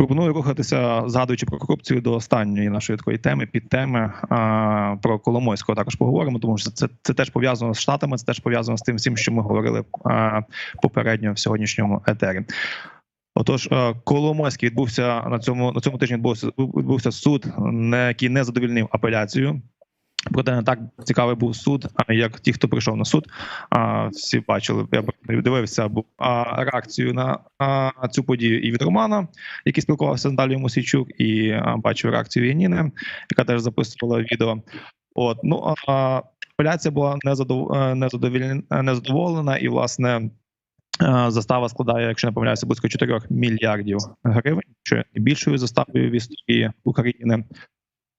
Пропоную рухатися, згадуючи про корупцію до останньої нашої такої теми, підтеми а, про Коломойського також поговоримо, тому що це, це теж пов'язано з штатами, це теж пов'язано з тим всім, що ми говорили попередньо в сьогоднішньому етері. Отож, е, Коломойський відбувся на цьому на цьому тижні. Відбувся відбувся суд, на який не задовільнив апеляцію. Проте не так цікавий був суд, як ті, хто прийшов на суд, а, всі бачили. Я дивився а, реакцію на а, цю подію і від Романа, який спілкувався з Наталією Мосійчук, і а, бачив реакцію Яніни, яка теж записувала відео. От ну а апеляція була незадов... е, незадовіль... незадоволена, і власне е, застава складає, якщо не помиляюся, близько 4 мільярдів гривень, що є більшою заставою в історії України.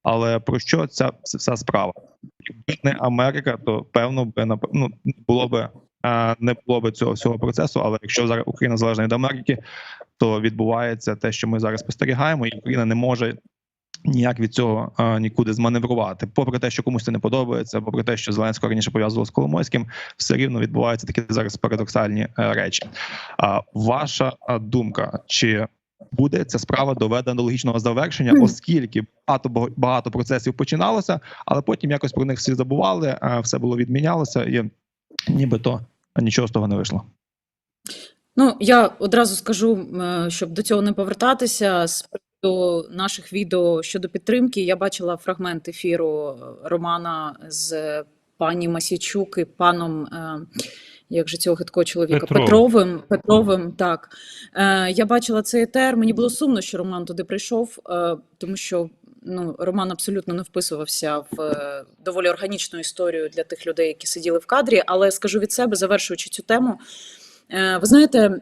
Але про що ця вся справа? Якби не Америка, то певно би ну, було би е, не було би цього всього процесу. Але якщо зараз Україна залежна від Америки, то відбувається те, що ми зараз спостерігаємо, і Україна не може ніяк від цього е, нікуди зманеврувати. Попри те, що комусь це не подобається, попри те, що Зеленського раніше пов'язувало з Коломойським, все рівно відбуваються такі зараз парадоксальні е, речі. А ваша думка, чи буде ця справа доведена до логічного завершення, оскільки багато багато процесів починалося, але потім якось про них всі забували, е, все було відмінялося, і нібито нічого з того не вийшло. Ну, я одразу скажу, е, щоб до цього не повертатися. З приводу наших відео щодо підтримки, я бачила фрагмент ефіру е, Романа з пані Масічук і паном. е, Як же цього хиткого чоловіка Петров. Петровим, Петровим, так е, я бачила цей етер. Мені було сумно, що Роман туди прийшов, е, тому що ну Роман абсолютно не вписувався в е, доволі органічну історію для тих людей, які сиділи в кадрі. Але скажу від себе, завершуючи цю тему, Е, Ви знаєте,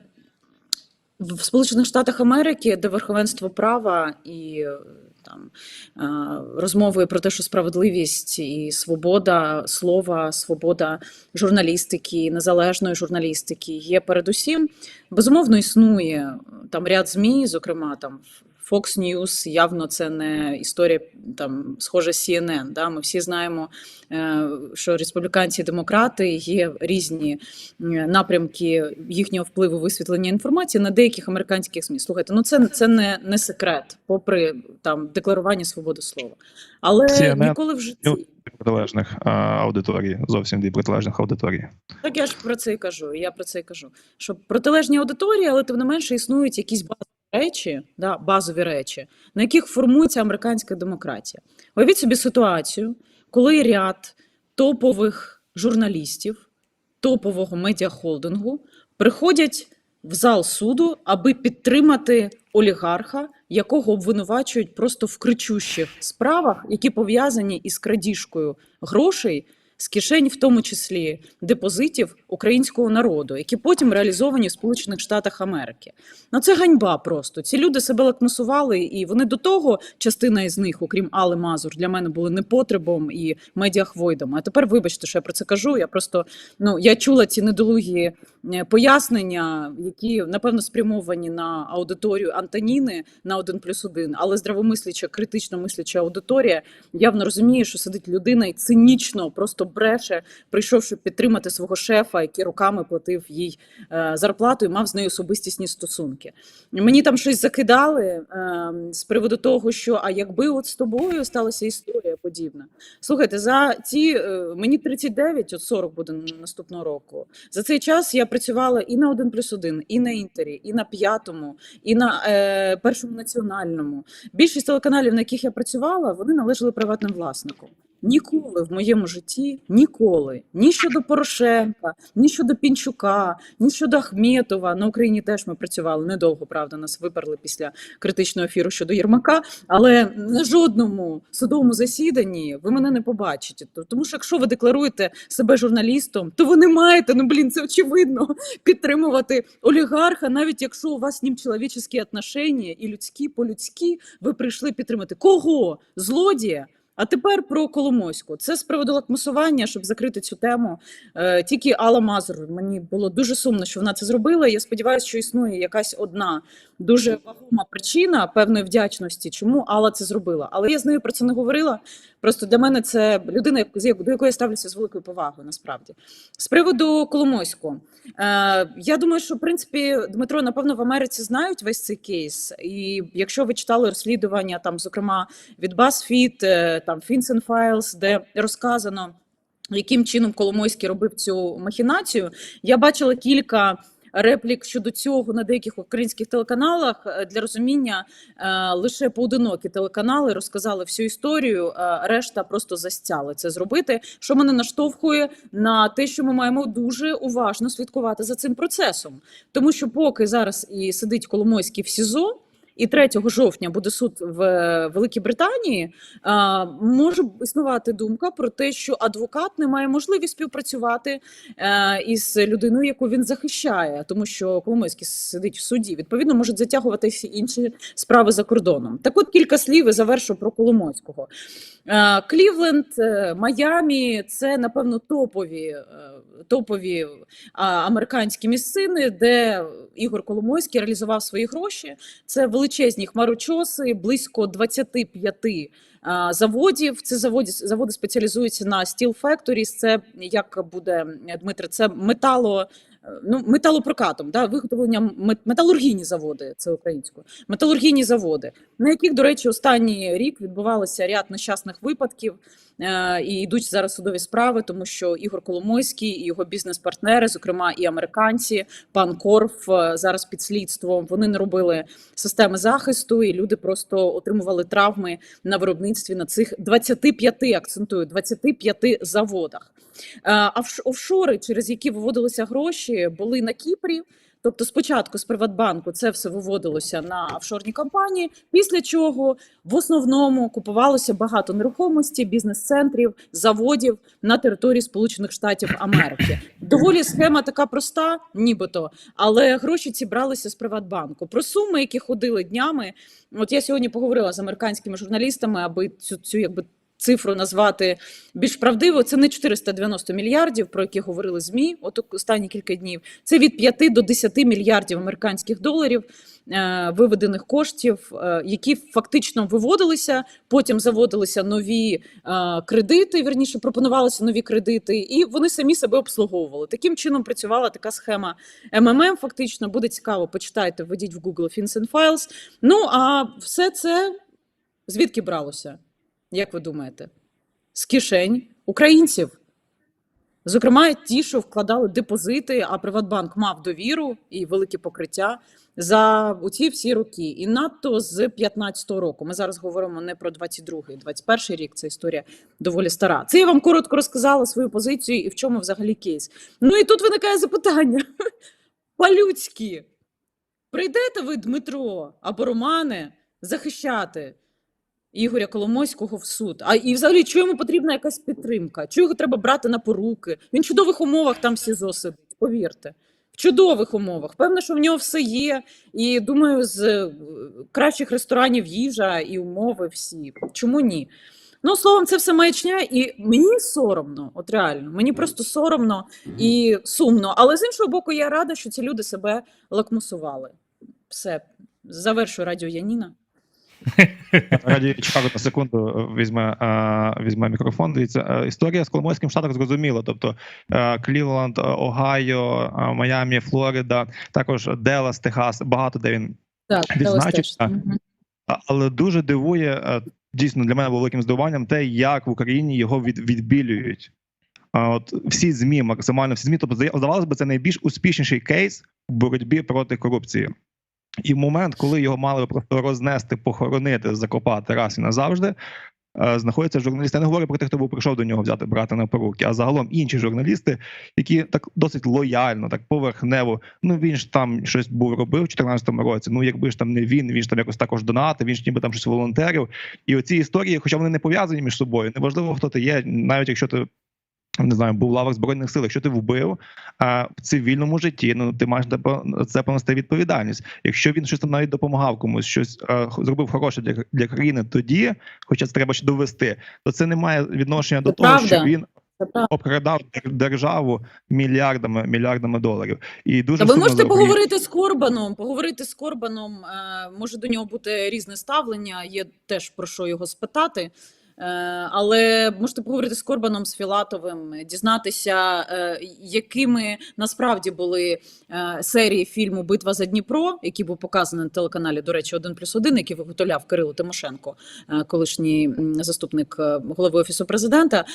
в Сполучених Штатах Америки, де верховенство права і там е, розмови про те, що справедливість і свобода слова, свобода журналістики, незалежної журналістики є передусім. Безумовно, існує е, там ряд змі, зокрема там. Fox News, явно це не історія там схожа CNN. Да? Ми всі знаємо, е, що республіканці і демократи є різні е, напрямки їхнього впливу висвітлення інформації на деяких американських ЗМІ. Слухайте, ну це, це не, не секрет, попри там декларування свободи слова. Але CNN ніколи в житті. Ну, протилежних аудиторій, зовсім дві протилежних аудиторії. Так я ж про це і кажу. Я про це і кажу. Що протилежні аудиторії, але тим не менше існують якісь базові речі, да, базові речі, на яких формується американська демократія. Уявіть собі ситуацію, коли ряд топових журналістів, топового медіахолдингу приходять в зал суду, аби підтримати олігарха, якого обвинувачують просто в кричущих справах, які пов'язані із крадіжкою грошей з кишень, в тому числі депозитів українського народу, які потім реалізовані в Сполучених Штатах Америки. Ну це ганьба просто. Ці люди себе лакмусували, і вони до того, частина із них, окрім Али Мазур, для мене були непотребом і медіахвойдом. А тепер, вибачте, що я про це кажу. Я просто ну я чула ці недолугі е, пояснення, які напевно спрямовані на аудиторію Антоніни на один плюс один, але здравомисляча, критично мисляча аудиторія явно розуміє, що сидить людина і цинічно просто бреше, прийшов, щоб підтримати свого шефа, який руками платив їй е, зарплату і мав з нею особистісні стосунки. Мені там щось закидали е, з приводу того, що а якби от з тобою сталася історія подібна. Слухайте, за ці е, мені 39, от 40 буде наступного року. За цей час я працювала і на 1 плюс 1, і на інтері, і на п'ятому, і на е, першому національному. Більшість телеканалів, на яких я працювала, вони належали приватним власникам. Ніколи в моєму житті, ніколи, ні щодо Порошенка, ні щодо Пінчука, ні щодо Ахметова. На Україні теж ми працювали недовго, правда, нас виперли після критичного ефіру щодо Єрмака. Але на жодному судовому засіданні ви мене не побачите. Тому що якщо ви декларуєте себе журналістом, то ви не маєте, ну блін, це очевидно, підтримувати олігарха, навіть якщо у вас з ним чоловічі отношення і людські по-людськи, ви прийшли підтримати. Кого? Злодія? А тепер про Коломойську. Це з приводу лакмусування, щоб закрити цю тему. Е, тільки Алла Мазур. Мені було дуже сумно, що вона це зробила. Я сподіваюся, що існує якась одна дуже вагома причина певної вдячності, чому Алла це зробила. Але я з нею про це не говорила. Просто для мене це людина, до якої я ставлюся з великою повагою, насправді. З приводу Коломойського. Е, я думаю, що в принципі Дмитро, напевно, в Америці знають весь цей кейс. І якщо ви читали розслідування, там, зокрема, від BuzzFeed, е, там Finsen Files, де розказано, яким чином Коломойський робив цю махінацію, я бачила кілька. Реплік щодо цього на деяких українських телеканалах Е, для розуміння е, лише поодинокі телеканали розказали всю історію. е, решта просто застяли це зробити. Що мене наштовхує на те, що ми маємо дуже уважно слідкувати за цим процесом, тому що поки зараз і сидить Коломойський в СІЗО. І 3 жовтня буде суд в е, Великій Британії. Може існувати думка про те, що адвокат не має можливість співпрацювати е, із людиною, яку він захищає, тому що Коломойський сидить в суді. Відповідно, можуть затягуватися інші справи за кордоном. Так, от кілька слів і завершу про Коломойського. Е, Клівленд, Майамі це напевно топові, топові американські місцини, де Ігор Коломойський реалізував свої гроші. Це величезні хмарочоси, близько 25 заводів. Це заводи, заводи спеціалізуються на Steel Factories. Це як буде Дмитре, це метало. Ну, металопрокатом, да, виготовлення металургійні заводи, це українською, металургійні заводи, на яких, до речі, останній рік відбувалося ряд нещасних випадків, і йдуть зараз судові справи, тому що Ігор Коломойський і його бізнес-партнери, зокрема і американці, пан Корф е, зараз під слідством. Вони не робили системи захисту, і люди просто отримували травми на виробництві на цих 25, акцентую, 25 заводах. Е, А офшори, через які виводилися гроші, були на Кіпрі. Тобто, спочатку з Приватбанку це все виводилося на офшорні компанії, після чого в основному купувалося багато нерухомості, бізнес-центрів, заводів на території Сполучених Штатів Америки. Доволі схема така проста, нібито, але гроші ці бралися з Приватбанку. Про суми, які ходили днями. От я сьогодні поговорила з американськими журналістами, аби цю, цю якби цифру назвати більш правдиво. Це не 490 мільярдів, про які говорили змі. От останні кілька днів. Це від 5 до 10 мільярдів американських доларів е, виведених коштів, е, які фактично виводилися. Потім заводилися нові е, кредити. Вірніше пропонувалися нові кредити, і вони самі себе обслуговували. Таким чином працювала така схема МММ. Фактично буде цікаво. Почитайте, введіть в Google Finsen Files. Ну а все це звідки бралося? Як ви думаєте? З кишень українців. Зокрема, ті, що вкладали депозити, а Приватбанк мав довіру і велике покриття за ці всі роки. І надто з 15-го року. Ми зараз говоримо не про 22-й, 21-й рік. Це історія доволі стара. Це я вам коротко розказала свою позицію і в чому взагалі кейс. Ну і тут виникає запитання: по-людськи, прийдете ви, Дмитро або Романе, захищати Ігоря Коломойського в суд. А і взагалі, чому йому потрібна якась підтримка? Чого його треба брати на поруки? Він в чудових умовах там в СІЗО повірте. В чудових умовах. Певно, що в нього все є. І думаю, з е, кращих ресторанів їжа і умови всі. Чому ні? Ну, словом, це все маячня, і мені соромно, от реально, мені просто соромно і сумно. Але з іншого боку, я рада, що ці люди себе лакмусували. Все, завершую радіо Яніна. Раді Чикаго на секунду е, візьме, е, візьме мікрофон. Дивіться, е, історія з Коломойським в Штатах зрозуміла. Тобто Клівленд, Огайо, Майамі, Флорида, також Делас, Техас, багато де він Так, Відзначив, теж. так. Мгм. А- Але дуже дивує дійсно для мене було великим здивуванням те, як в Україні його від, відбілюють. От всі змі, максимально всі змі, тобто здавалося б, це найбільш успішніший кейс в боротьбі проти корупції. І в момент, коли його мали просто рознести, похоронити, закопати раз і назавжди, е, знаходяться журналісти. Я не говорю про тих, хто був прийшов до нього взяти брати на поруки, а загалом інші журналісти, які так досить лояльно, так поверхнево. Ну він ж там щось був робив в 2014 році. Ну якби ж там не він, він ж там якось також донатив, він ж ніби там щось волонтерив. І оці історії, хоча вони не пов'язані між собою, неважливо, хто ти є, навіть якщо ти не знаю, був лавах збройних сил. Якщо ти вбив а, в цивільному житті, ну ти маєш це понести відповідальність. Якщо він щось там навіть допомагав комусь, щось а, зробив хороше для, для країни, тоді, хоча це треба ще довести, то це не має відношення до Це того, правда. що він обкрадав державу мільярдами мільярдами доларів. І дуже Та ви можете Україну. поговорити з Корбаном. Поговорити з Корбаном. Е, може до нього бути різне ставлення. Є теж про що його спитати. Е, але можете поговорити з Корбаном, з Філатовим, дізнатися, е, якими насправді були е, серії фільму Битва за Дніпро, який був показаний на телеканалі, до речі, 1 плюс 1, який виготовляв Кирило Тимошенко, колишній заступник голови офісу президента.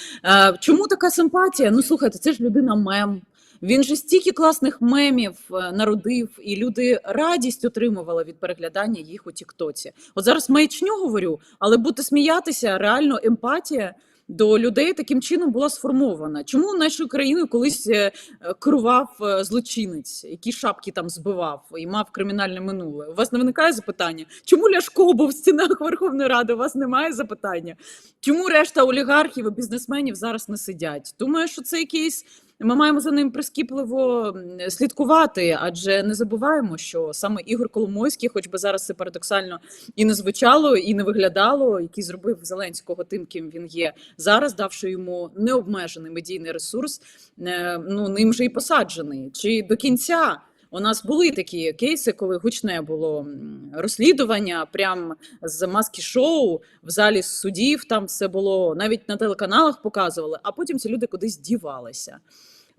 Чому така симпатія? Ну слухайте, це ж людина мем. Він же стільки класних мемів е, народив, і люди радість отримували від переглядання їх у Тіктоці. От зараз маячню говорю, але бути сміятися, реально емпатія до людей таким чином була сформована. Чому нашою країною колись е, керував е, злочинець, які шапки там збивав і мав кримінальне минуле? У вас не виникає запитання? Чому Ляшко був в стінах Верховної Ради? У вас немає запитання? Чому решта олігархів і бізнесменів зараз не сидять? Думаю, що це якийсь. Ми маємо за ним прискіпливо слідкувати, адже не забуваємо, що саме Ігор Коломойський, хоч би зараз це парадоксально і не звучало, і не виглядало, який зробив Зеленського тим, ким він є зараз, давши йому необмежений медійний ресурс, е, ну ним же і посаджений. Чи до кінця у нас були такі кейси, коли гучне було розслідування, прям з маски шоу в залі судів. Там все було навіть на телеканалах показували, а потім ці люди кудись дівалися.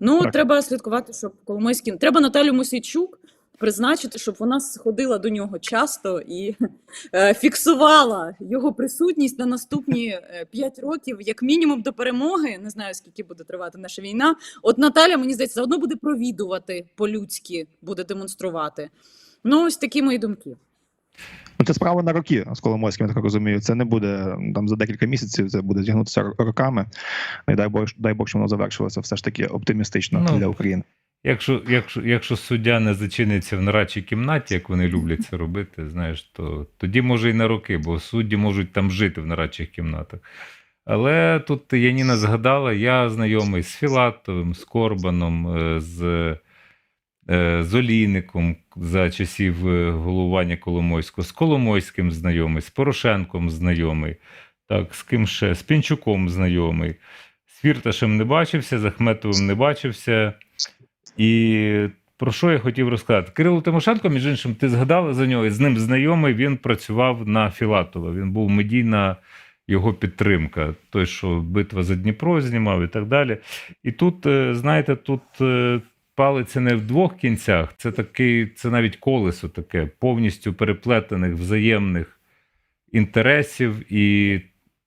Ну Так. треба слідкувати, щоб Коломойський треба Наталю Мосійчук призначити, щоб вона ходила до нього часто і е, фіксувала його присутність на наступні 5 років, як мінімум до перемоги. Не знаю скільки буде тривати наша війна. От Наталя, мені здається, заодно буде провідувати по-людськи, буде демонструвати. Ну, ось такі мої думки. Ну, це справа на роки з Коломойським, я так розумію. Це не буде там за декілька місяців, це буде тягнутися ро- роками. Ну, І дай Бог, дай Бог, що воно завершилося все ж таки оптимістично Ну, для України. Якщо, якщо, якщо суддя не зачиниться в нарадчій кімнаті, як вони люблять це робити, знаєш, то тоді може і на роки, бо судді можуть там жити в нарадчих кімнатах. Але тут Яніна згадала, я знайомий з Філатовим, з Корбаном, е, з, е, з Олійником за часів е, головування Коломойського, з Коломойським знайомий, з Порошенком знайомий, так, з ким ще, з Пінчуком знайомий, з Фірташем не бачився, з Ахметовим не бачився. І про що я хотів розказати? Кирило Тимошенко, між іншим, ти згадала за нього, і з ним знайомий, він працював на Філатова. Він був медійна його підтримка. Той, що битва за Дніпро знімав і так далі. І тут, е, знаєте, тут е, палиця не в двох кінцях, це такий, це навіть колесо таке, повністю переплетених взаємних інтересів. І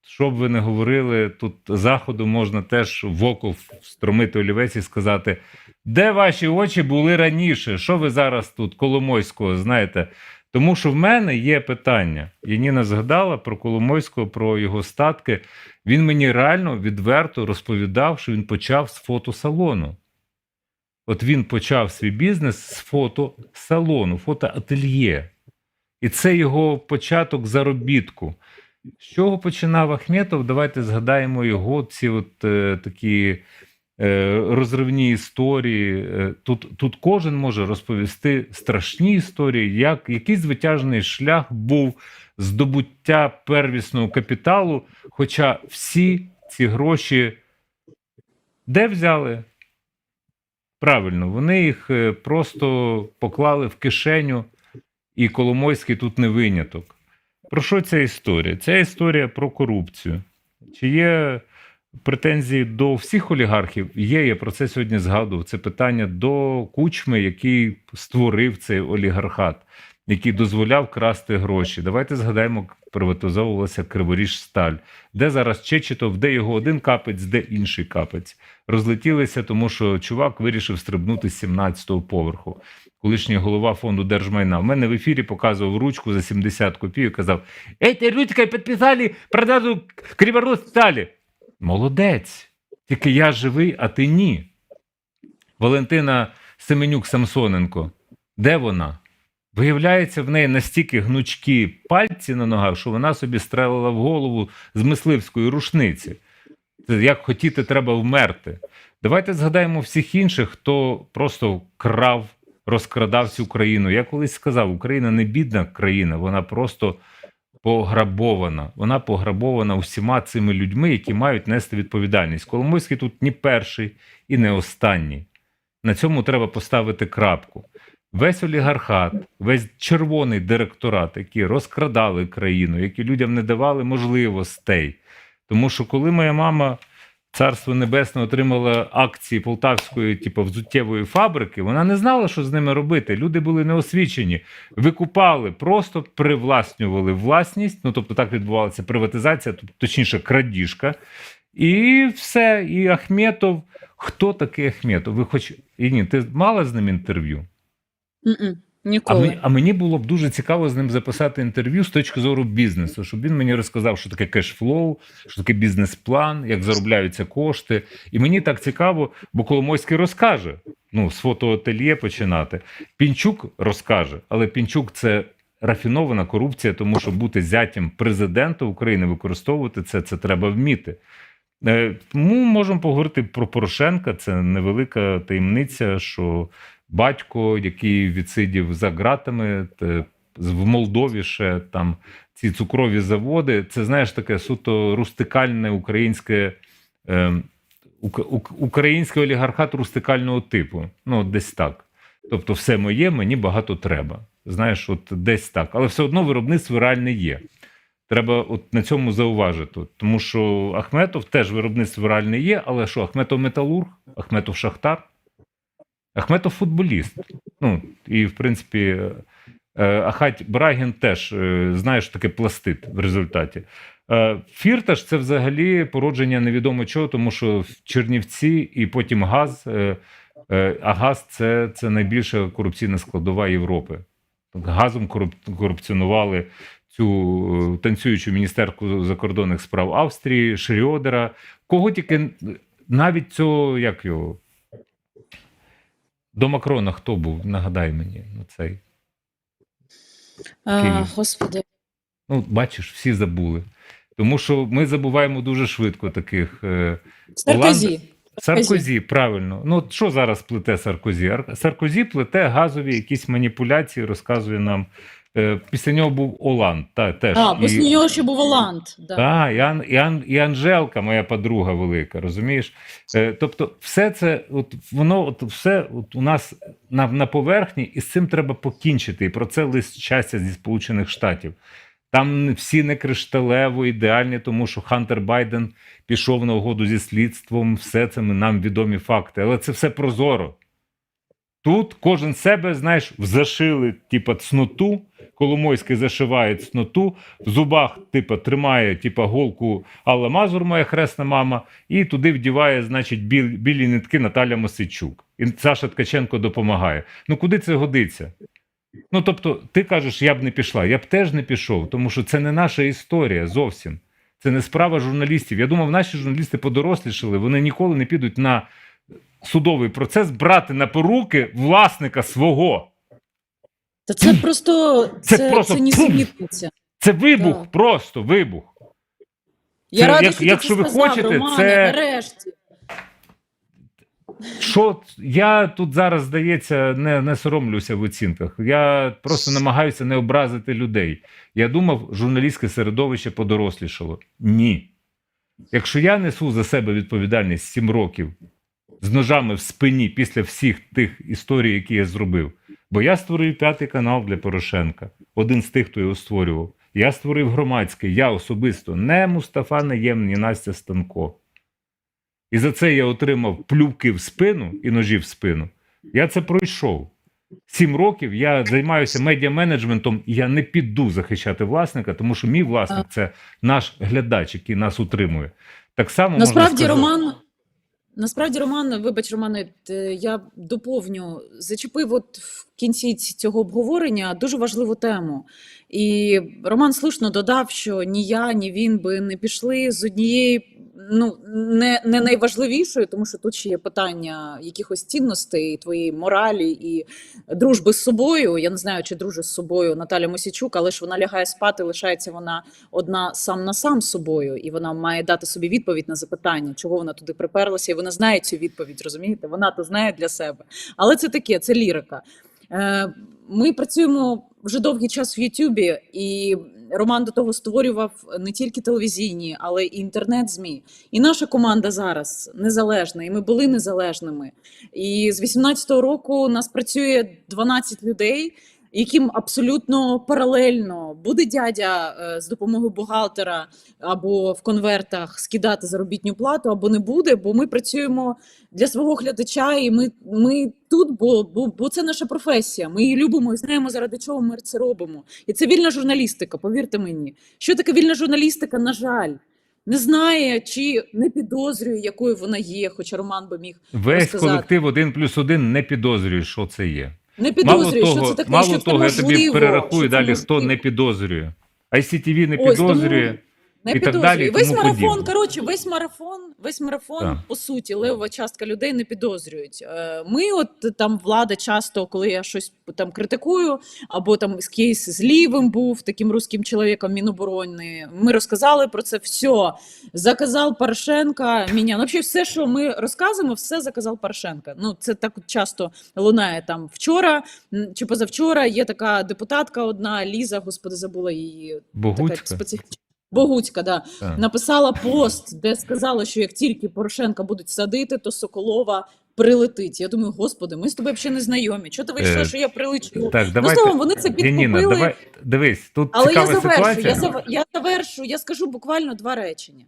що б ви не говорили, тут заходу можна теж в око встромити олівець і сказати. Де ваші очі були раніше? Що ви зараз тут Коломойського знаєте? Тому що в мене є питання. Яніна згадала про Коломойського, про його статки. Він мені реально відверто розповідав, що він почав з фотосалону. От він почав свій бізнес з фотосалону, фотоательє. І це його початок заробітку. З чого починав Ахметов? Давайте згадаємо його ці от е, такі е, розривні історії. Е, Тут, тут кожен може розповісти страшні історії, як який звитяжний шлях був здобуття первісного капіталу. Хоча всі ці гроші де взяли? Правильно, вони їх е, просто поклали в кишеню, і Коломойський тут не виняток. Про що ця історія? Ця історія про корупцію. Чи є претензії до всіх олігархів? Є, я про це сьогодні згадував. Це питання до кучми, який створив цей олігархат, який дозволяв красти гроші. Давайте згадаємо, приватизовувалася Криворіжсталь. Де зараз Чечетов, де його один капець, де інший капець. Розлетілися, тому що чувак вирішив стрибнути з 17-го поверху. Колишній голова фонду держмайна. У мене в ефірі показував ручку за 70 копійок. Казав: Ейте, ручкою підписали продажу Криворіжсталі. Молодець. Тільки я живий, а ти ні. Валентина Семенюк Самсоненко. Де вона? Виявляється, в неї настільки гнучкі пальці на ногах, що вона собі стрелила в голову з мисливської рушниці. Це як хотіти, треба вмерти. Давайте згадаємо всіх інших, хто просто крав, розкрадав цю країну. Я колись сказав, Україна не бідна країна, вона просто пограбована. Вона пограбована усіма цими людьми, які мають нести відповідальність. Коломойський тут ні перший і не останній. На цьому треба поставити крапку. Весь олігархат, весь червоний директорат, які розкрадали країну, які людям не давали можливостей. Тому що коли моя мама, царство небесне, отримала акції полтавської, типу, взуттєвої фабрики, вона не знала, що з ними робити. Люди були неосвічені, викупали, просто привласнювали власність. Ну тобто так відбувалася приватизація, тобто, точніше, крадіжка. І все. І Ахметов. Хто такий Ахметов? Ви хоч і ні, ти мала з ним інтерв'ю? М-м, А, Ніколи. ми, а мені було б дуже цікаво з ним записати інтерв'ю з точки зору бізнесу, щоб він мені розказав, що таке кешфлоу, що таке бізнес-план, як заробляються кошти. І мені так цікаво, бо Коломойський розкаже. Ну, з фотоательє починати. Пінчук розкаже, але Пінчук це рафінована корупція, тому що бути зятям президента України, використовувати це, це треба вміти. Е, Тому можемо поговорити про Порошенка. Це невелика таємниця, що батько, який відсидів за ґратами, в Молдові ще там ці цукрові заводи. Це знаєш таке суто рустикальне українське. Е, ук- ук- український олігархат рустикального типу. Ну, десь так. Тобто, все моє, мені багато треба. Знаєш, от десь так. Але все одно виробництво реальне є. Треба от на цьому зауважити. Тому що Ахметов теж виробництво реальне є, але що, Ахметов металург, Ахметов шахтар, Ахметов футболіст. Ну, і в принципі, е, Ахать Брагін теж, е, знаєш, таке пластит в результаті. Е, Фірташ це взагалі породження невідомо чого, тому що в Чернівці і потім газ. А газ це, це найбільша корупційна складова Європи. Газом коруп- корупціонували цю танцюючу міністерку закордонних справ Австрії, Шріодера. Кого тільки навіть цього, як його. До Макрона хто був? Нагадай мені, на цей. А, Господи. Ну, бачиш, всі забули. Тому що ми забуваємо дуже швидко таких. Саркозі. Саркозі. Саркозі, правильно. Ну, що зараз плете Саркозі? Саркозі плете газові якісь маніпуляції, розказує нам. Е, Після нього був Оланд. Та, теж. А, після І- нього ще був Оланд. Да. Так, і, Ан, і, Ан, і Анжелка, моя подруга велика, розумієш? Е, тобто, все це, от воно от все от у нас на, на поверхні, і з цим треба покінчити. І про це лист щастя зі Сполучених Штатів. Там всі не кришталево ідеальні, тому що Хантер Байден пішов на угоду зі слідством, все це ми- нам відомі факти. Але це все прозоро. Тут кожен себе, знаєш, зашили, типа, цноту, Коломойський зашиває цноту, в зубах, типа, тримає, типа, голку Алла Мазур, моя хресна мама, і туди вдіває, значить, біл, білі нитки Наталя Мосичук. І Саша Ткаченко допомагає. Ну куди це годиться? Ну, тобто, ти кажеш, я б не пішла. Я б теж не пішов, тому що це не наша історія зовсім. Це не справа журналістів. Я думав, наші журналісти подорослішали, вони ніколи не підуть на судовий процес брати на поруки власника свого. Та це просто Це це, просто це нісенітниця. Це вибух, Так. просто вибух. Я Це рада, як- що якщо ви сказав, хочете, Романе, це- нарешті. Що я тут зараз, здається, не, не соромлюся в оцінках. Я просто намагаюся не образити людей. Я думав, журналістське середовище подорослішало. Ні. Якщо я несу за себе відповідальність 7 років з ножами в спині після всіх тих історій, які я зробив, бо я створив п'ятий канал для Порошенка, один з тих, хто його створював. Я створив громадський, я особисто, не Мустафа Наєм, ні Настя Станко. І за це я отримав плювки в спину і ножі в спину. Я це пройшов. Сім років я займаюся медіаменеджментом, і я не піду захищати власника, тому що мій власник це наш глядач, який нас утримує. Так само можна Насправді, сказати- Роман, насправді, Роман, вибач, Романе, я доповню, зачепив от в кінці цього обговорення дуже важливу тему. І Роман слушно додав, що ні я, ні він би не пішли з однієї ну не, не найважливішою, тому що тут ще є питання якихось цінностей, твоєї моралі і дружби з собою. Я не знаю, чи дружить з собою Наталя Мосічук, але ж вона лягає спати, лишається вона одна сам на сам з собою, і вона має дати собі відповідь на запитання, чого вона туди приперлася, і вона знає цю відповідь. Розумієте? Вона то знає для себе. Але це таке, це лірика. Ми працюємо вже довгий час в Ютубі, і Роман до того створював не тільки телевізійні, але й інтернет-змі. І наша команда зараз незалежна, і ми були незалежними. І з 18-го року у нас працює 12 людей, яким абсолютно паралельно буде дядя е, з допомогою бухгалтера або в конвертах скидати заробітну плату, або не буде, бо ми працюємо для свого глядача, і ми, ми тут, бо, бо, бо це наша професія. Ми її любимо і знаємо, заради чого ми це робимо. І це вільна журналістика, повірте мені. Що таке вільна журналістика, на жаль. Не знає чи не підозрює, якою вона є, хоча Роман би міг Весь розказати. колектив один плюс один не підозрює, що це є. Не Мало підозрює, того, що це таке, мало що це того, я можливо. тобі перерахую що це далі, хто можливо. не підозрює. ICTV не Ось, тому підозрює. Не і так підозрюю. далі, і весь тому марафон, подібне. коротше, весь марафон, весь марафон, Так. по суті, левова частка людей не підозрюють. Е, Ми, от там влада часто, коли я щось там критикую, або там кейс з лівим був таким русським чоловіком Міноборони. Ми розказали про це все. Заказав Порошенка. Міня. Ну, взагалі, все, що ми розказуємо, все заказав Порошенка. Ну, це так часто лунає там вчора чи позавчора. Є така депутатка одна, Ліза, господи, забула її. Така специфічна. Богуцька, да. Так. написала пост, де сказала, що як тільки Порошенка будуть садити, то Соколова прилетить. Я думаю, господи, ми з тобою взагалі не знайомі. Чого ти вийшла, Е, що я прилечу? Так, Ну, словом, вони це Ніна, підкупили. давай, дивись, тут Але я завершу, ситуація. я, зав... я завершу, я скажу буквально два речення.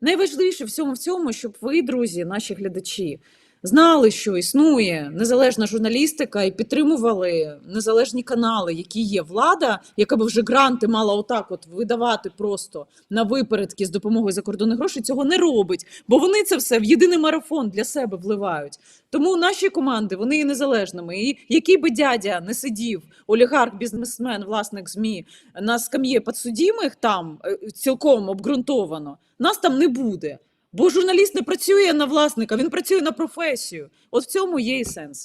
Найважливіше в цьому всьому, щоб ви, друзі, наші глядачі, знали, що існує незалежна журналістика і підтримували незалежні канали, які є влада, яка би вже гранти мала отак от видавати просто на випередки з допомогою закордонних грошей, цього не робить, бо вони це все в єдиний марафон для себе вливають. Тому наші команди вони є незалежними. І який би дядя не сидів, олігарх, бізнесмен, власник змі на скам'є підсудімих там е, цілком обґрунтовано, нас там не буде. Бо журналіст не працює на власника, він працює на професію. От в цьому є і сенс.